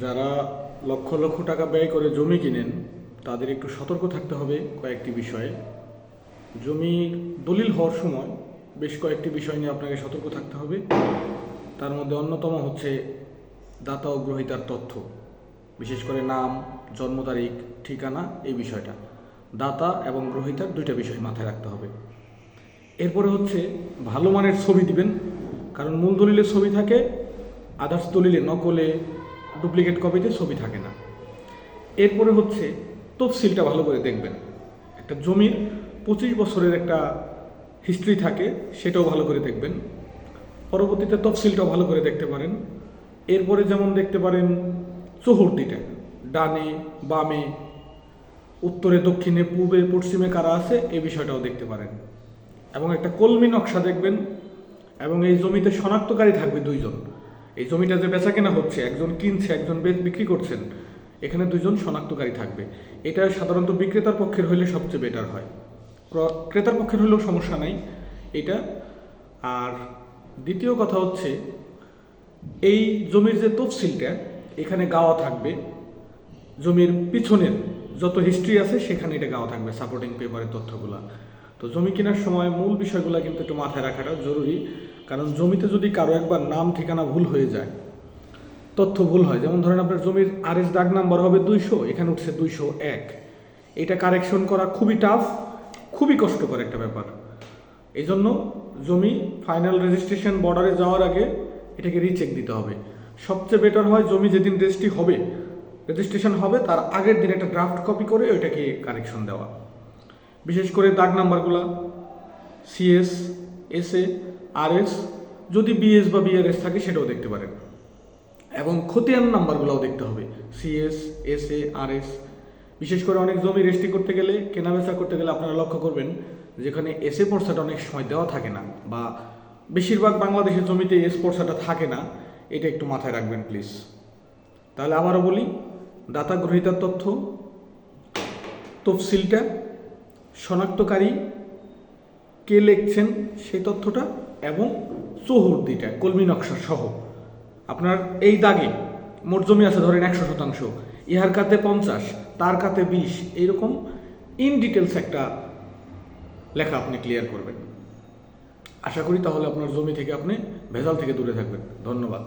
যারা লক্ষ লক্ষ টাকা ব্যয় করে জমি কিনেন, তাদের একটু সতর্ক থাকতে হবে কয়েকটি বিষয়ে। জমির দলিল হওয়ার সময় বেশ কয়েকটি বিষয় নিয়ে আপনাকে সতর্ক থাকতে হবে। তার মধ্যে অন্যতম হচ্ছে দাতা ও গ্রহীতার তথ্য, বিশেষ করে নাম, জন্ম তারিখ, ঠিকানা, এই বিষয়টা। দাতা এবং গ্রহিতার দুইটা বিষয় মাথায় রাখতে হবে। এরপরে হচ্ছে ভালো মানের ছবি দিবেন, কারণ মূল দলিলের ছবি থাকে আদার্স দলিলে নকলে ডুপ্লিকেট কপিতে ছবি থাকে না। এরপরে হচ্ছে তফসিলটা ভালো করে দেখবেন। একটা জমির পঁচিশ বছরের একটা হিস্ট্রি থাকে, সেটাও ভালো করে দেখবেন। পরবর্তীতে তফসিলটাও ভালো করে দেখতে পারেন। এরপরে যেমন দেখতে পারেন চৌহদ্দিটা ডানে, বামে, উত্তরে, দক্ষিণে পূবে পশ্চিমে কারা আছে, এ বিষয়টাও দেখতে পারেন। এবং একটা কলমি নকশা দেখবেন, এবং এই জমিতে শনাক্তকারী থাকবে দুইজন। এই জমিটা যে বেচা কেনা হচ্ছে, একজন কিনছে, একজন বিক্রি করছেন, এখানে দুইজন শনাক্তকারী থাকবে। এটা সাধারণত বিক্রেতার পক্ষের হইলে সবচেয়ে বেটার হয়। ক্রেতার পক্ষের হলেও সমস্যা নাই এটা। আর দ্বিতীয় কথা হচ্ছে, এই জমির যে তফসিলটা, এখানে গাওয়া থাকবে। জমির পিছনের যত হিস্ট্রি আছে, সেখানে এটা গাওয়া থাকবে সাপোর্টিং পেপারের তথ্যগুলো। তো জমি কেনার সময় মূল বিষয়গুলো কিন্তু একটু মাথায় রাখাটা জরুরি। কারণ জমিতে যদি কারও একবার নাম ঠিকানা ভুল হয়ে যায়, তথ্য ভুল হয়। যেমন ধরেন আপনার জমির আর এস দাগ নাম্বার হবে দুইশো, এখানে উঠছে দুইশো এক। এটা কারেকশন করা খুবই টাফ খুবই কষ্টকর একটা ব্যাপার। এই জন্য জমি ফাইনাল রেজিস্ট্রেশন বর্ডারে যাওয়ার আগে এটাকে রিচেক দিতে হবে। সবচেয়ে বেটার হয় জমি যেদিন রেজিস্ট্রি হবে রেজিস্ট্রেশন হবে, তার আগের দিন একটা ড্রাফট কপি করে ওইটাকে কারেকশন দেওয়া। বিশেষ করে দাগ নাম্বারগুলো সিএস, এসএ, আরএস, যদি বিএস বা বিআরএস থাকে সেটাও দেখতে পারেন। এবং খতিয়ান নাম্বারগুলোও দেখতে হবে। CS S A R S বিশেষ করে অনেক জমি রেজিস্ট্রি করতে গেলে, কেনাবেচা করতে গেলে আপনারা লক্ষ্য করবেন, যেখানে এস এ পর্সাটা অনেক সময় দেওয়া থাকে না বা বেশিরভাগ বাংলাদেশের জমিতে এস পর্সাটা থাকে না, এটা একটু মাথায় রাখবেন প্লিজ তাহলে আবারও বলি, দাতা গ্রহীতার তথ্য, তফসিলটা, শনাক্তকারী কে লিখছেন সেই তথ্যটা এবং চৌহদ্দিটা কলমি নকশা সহ। আপনার এই দাগে মোট জমি আছে ধরেন একশো শতাংশ, ইহার কাতে পঞ্চাশ, তার কাতে বিশ, এইরকম ইন ডিটেলস একটা লেখা আপনি ক্লিয়ার করবেন। আশা করি তাহলে আপনার জমি থেকে আপনি ভেজাল থেকে দূরে থাকবেন। ধন্যবাদ।